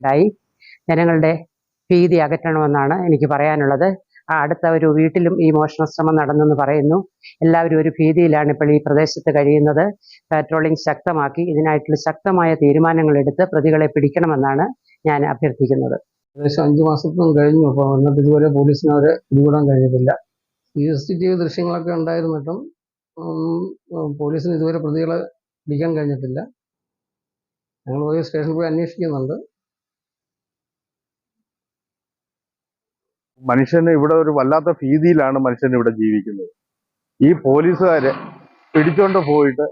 ഉണ്ടായി. ജനങ്ങളുടെ ഭീതി അകറ്റണമെന്നാണ് എനിക്ക് പറയാനുള്ളത്. ആ അടുത്ത ഒരു വീട്ടിലും ഈ മോഷണ ശ്രമം നടന്നെന്ന് പറയുന്നു. എല്ലാവരും ഒരു ഭീതിയിലാണ് ഇപ്പോൾ ഈ പ്രദേശത്ത് കഴിയുന്നത്. പാട്രോളിംഗ് ശക്തമാക്കി ഇതിനായിട്ടുള്ള ശക്തമായ തീരുമാനങ്ങൾ എടുത്ത് പ്രതികളെ പിടിക്കണമെന്നാണ് ഞാൻ അഭ്യർത്ഥിക്കുന്നത്. ഏകദേശം അഞ്ച് മാസത്തോളം കഴിഞ്ഞു. അപ്പോൾ എന്നിട്ട് ഇതുവരെ പോലീസിന് അവരെ പിടികൂടാൻ കഴിഞ്ഞിട്ടില്ല. സി എസ് ടി ടി ദൃശ്യങ്ങളൊക്കെ ഉണ്ടായിരുന്നിട്ടും പോലീസിന് ഇതുവരെ പ്രതികളെ പിടിക്കാൻ കഴിഞ്ഞിട്ടില്ല. ഞങ്ങൾ പോയി സ്റ്റേഷനിൽ പോയി അന്വേഷിക്കുന്നുണ്ട്. മനുഷ്യന് ഇവിടെ ഒരു വല്ലാത്ത ഭീതിയിലാണ് മനുഷ്യൻ ഇവിടെ ജീവിക്കുന്നത്. ഈ പോലീസുകാര് പിടിച്ചോണ്ട് പോയിട്ട്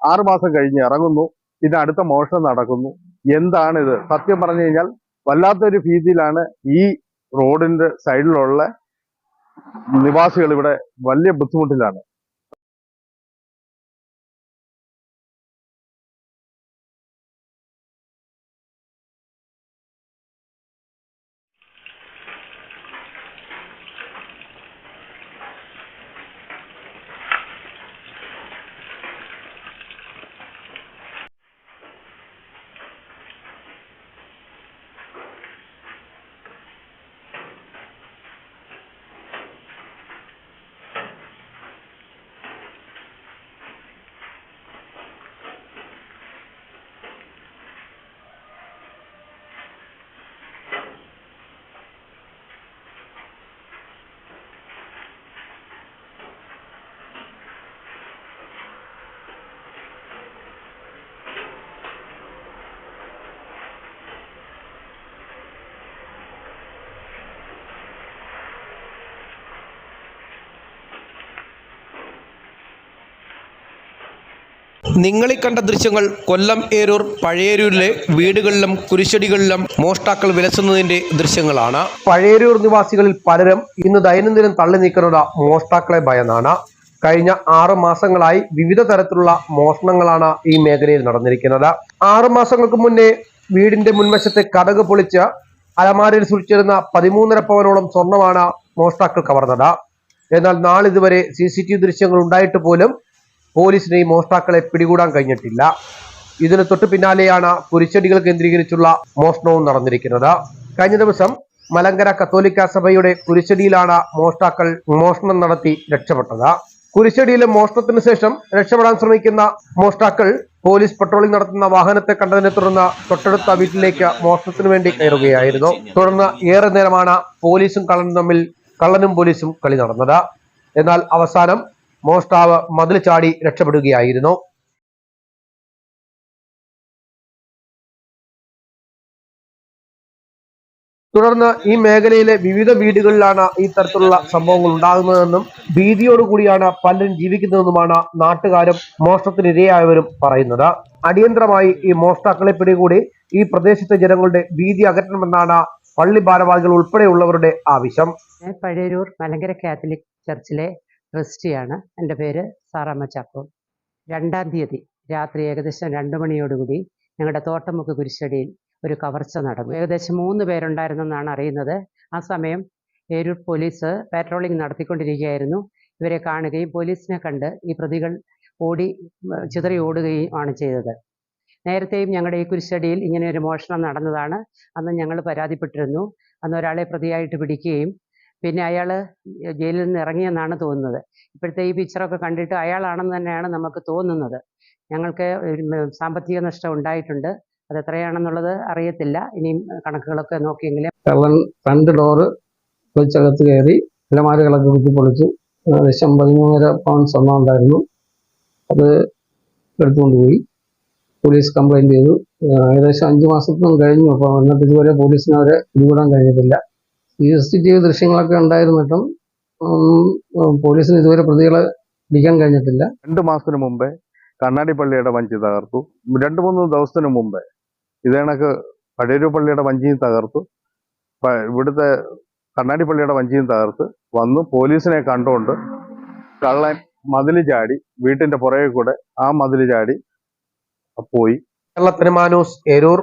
ആറുമാസം കഴിഞ്ഞ് ഇറങ്ങുന്നു. പിന്നെ അടുത്ത മോഷണം നടക്കുന്നു. എന്താണിത്? സത്യം പറഞ്ഞു കഴിഞ്ഞാൽ വല്ലാത്തൊരു ഭീതിയിലാണ് ഈ റോഡിന്റെ സൈഡിലുള്ള നിവാസികൾ ഇവിടെ വലിയ ബുദ്ധിമുട്ടിലാണ്. നിങ്ങളീ കണ്ട ദൃശ്യങ്ങൾ കൊല്ലം ഏരൂർ പഴയരൂരിലെ വീടുകളിലും കുരിശടികളിലും മോഷ്ടാക്കൾ വിലസുന്നതിന്റെ ദൃശ്യങ്ങളാണ്. പഴയരൂർ നിവാസികളിൽ പലരും ഇന്ന് ദൈനംദിനം തള്ളി നീക്കുന്നത് മോഷ്ടാക്കളെ ഭയന്നാണ്. കഴിഞ്ഞ ആറ് മാസങ്ങളായി വിവിധ തരത്തിലുള്ള മോഷണങ്ങളാണ് ഈ മേഖലയിൽ നടന്നിരിക്കുന്നത്. ആറു മാസങ്ങൾക്ക് മുന്നേ വീടിന്റെ മുൻവശത്തെ കടക് പൊളിച്ച് അലമാരയിൽ സൂക്ഷിച്ചിരുന്ന പതിമൂന്നര പവനോളം സ്വർണമാണ് മോഷ്ടാക്കൾ കവർന്നത്. എന്നാൽ നാളിതുവരെ സി സി ടി വി ദൃശ്യങ്ങൾ ഉണ്ടായിട്ട് പോലും പോലീസിന് മോഷ്ടാക്കളെ പിടികൂടാൻ കഴിഞ്ഞിട്ടില്ല. ഇതിന് തൊട്ടു പിന്നാലെയാണ് കുരിശടികൾ കേന്ദ്രീകരിച്ചുള്ള മോഷണവും നടന്നിരിക്കുന്നത്. കഴിഞ്ഞ ദിവസം മലങ്കര കത്തോലിക്ക സഭയുടെ കുരിശടിയിലാണ് മോഷ്ടാക്കൾ മോഷണം നടത്തി രക്ഷപ്പെട്ടത്. കുരിശടിയിലെ മോഷണത്തിന് ശേഷം രക്ഷപ്പെടാൻ ശ്രമിക്കുന്ന മോഷ്ടാക്കൾ പോലീസ് പട്രോളിംഗ് നടത്തുന്ന വാഹനത്തെ കണ്ടതിനെ തുടർന്ന് തൊട്ടടുത്ത വീട്ടിലേക്ക് മോഷണത്തിന് വേണ്ടി കയറുകയായിരുന്നു. തുടർന്ന് ഏറെ നേരമാണ് പോലീസും കള്ളനും തമ്മിൽ കള്ളനും പോലീസും കളി നടന്നത്. എന്നാൽ അവസാനം മോഷ്ടാവ് മതിൽ ചാടി രക്ഷപ്പെടുകയായിരുന്നു. തുടർന്ന് ഈ മേഖലയിലെ വിവിധ വീടുകളിലാണ് ഈ തരത്തിലുള്ള സംഭവങ്ങൾ ഉണ്ടാകുന്നതെന്നും ഭീതിയോടുകൂടിയാണ് പലരും ജീവിക്കുന്നതെന്നുമാണ് നാട്ടുകാരും മോഷണത്തിനിരയായവരും പറയുന്നത്. അടിയന്തരമായി ഈ മോഷ്ടാക്കളെ പിടികൂടി ഈ പ്രദേശത്തെ ജനങ്ങളുടെ ഭീതി അകറ്റണമെന്നാണ് പള്ളി ഭാരവാഹികൾ ഉൾപ്പെടെയുള്ളവരുടെ ആവശ്യം. ഞാൻ പഴയൂർ മലങ്കര കാത്തലിക് ചർച്ചിലെ ട്രസ്റ്റിയാണ് എന്റെ പേര് സാറാമ്മ ചാക്കോ. രണ്ടാം തീയതി രാത്രി ഏകദേശം രണ്ട് മണിയോടുകൂടി ഞങ്ങളുടെ തോട്ടമുക്ക് കുരിശടിയിൽ ഒരു കവർച്ച നടന്നു. ഏകദേശം മൂന്ന് പേരുണ്ടായിരുന്നെന്നാണ് അറിയുന്നത്. ആ സമയം ഏരൂർ പോലീസ് പാട്രോളിംഗ് നടത്തിക്കൊണ്ടിരിക്കുകയായിരുന്നു. ഇവരെ കാണുകയും പോലീസിനെ കണ്ട് ഈ പ്രതികൾ ഓടി ചിതറി ഓടുകയും ആണ് ചെയ്തത്. നേരത്തെയും ഞങ്ങളുടെ ഈ കുരിശടിയിൽ ഇങ്ങനെ ഒരു മോഷണം നടന്നതാണ്. അന്ന് ഞങ്ങൾ പരാതിപ്പെട്ടിരുന്നു. അന്ന് ഒരാളെ പ്രതിയായിട്ട് പിടിക്കുകയും പിന്നെ അയാൾ ജയിലിൽ നിന്ന് ഇറങ്ങിയെന്നാണ് തോന്നുന്നത്. ഇപ്പോഴത്തെ ഈ പിക്ചറൊക്കെ കണ്ടിട്ട് അയാളാണെന്ന് തന്നെയാണ് നമുക്ക് തോന്നുന്നത്. ഞങ്ങൾക്ക് സാമ്പത്തിക നഷ്ടം ഉണ്ടായിട്ടുണ്ട്. അത് എത്രയാണെന്നുള്ളത് അറിയത്തില്ല. ഇനിയും കണക്കുകളൊക്കെ നോക്കിയെങ്കിലും. കള്ളൻ ഫ്രണ്ട് ഡോറ് പൊളിച്ചകത്ത് കയറി അലമാരകളൊക്കെ കുത്തി പൊളിച്ച് ഏകദേശം പതിമൂന്നര പൗണ്ട് സ്വർണം ഉണ്ടായിരുന്നു. അത് എടുത്തുകൊണ്ട് പോയി. പോലീസ് കംപ്ലൈന്റ് ചെയ്തു. ഏകദേശം അഞ്ച് മാസത്തിനും കഴിഞ്ഞു. അപ്പോൾ എന്നിട്ട് ഇതുവരെ പോലീസിന് അവരെ പിടികൂടാൻ കഴിഞ്ഞിട്ടില്ല. C S T T V ദൃശ്യങ്ങളൊക്കെ ഉണ്ടായിരുന്നിട്ടും പോലീസിന് ഇതുവരെ പ്രതികളെ പിടിക്കാൻ കഴിഞ്ഞിട്ടില്ല. രണ്ട് മാസത്തിന് മുമ്പേ കണ്ണാടി പള്ളിയുടെ വഞ്ചി തകർത്തു. രണ്ട് മൂന്ന് ദിവസത്തിന് മുമ്പേ ഇതേണക്ക് പഴയൂർ പള്ളിയുടെ വഞ്ചിയും തകർത്തു. ഇവിടുത്തെ കണ്ണാടി പള്ളിയുടെ വഞ്ചിയും തകർത്ത് വന്നു. പോലീസിനെ കണ്ടുകൊണ്ട് കള്ളൻ മതിൽ ചാടി വീട്ടിന്റെ പുറകെ കൂടെ ആ മതിൽ ചാടി പോയി. കേരളത്തിന് മാനൂസ് ഏരൂർ.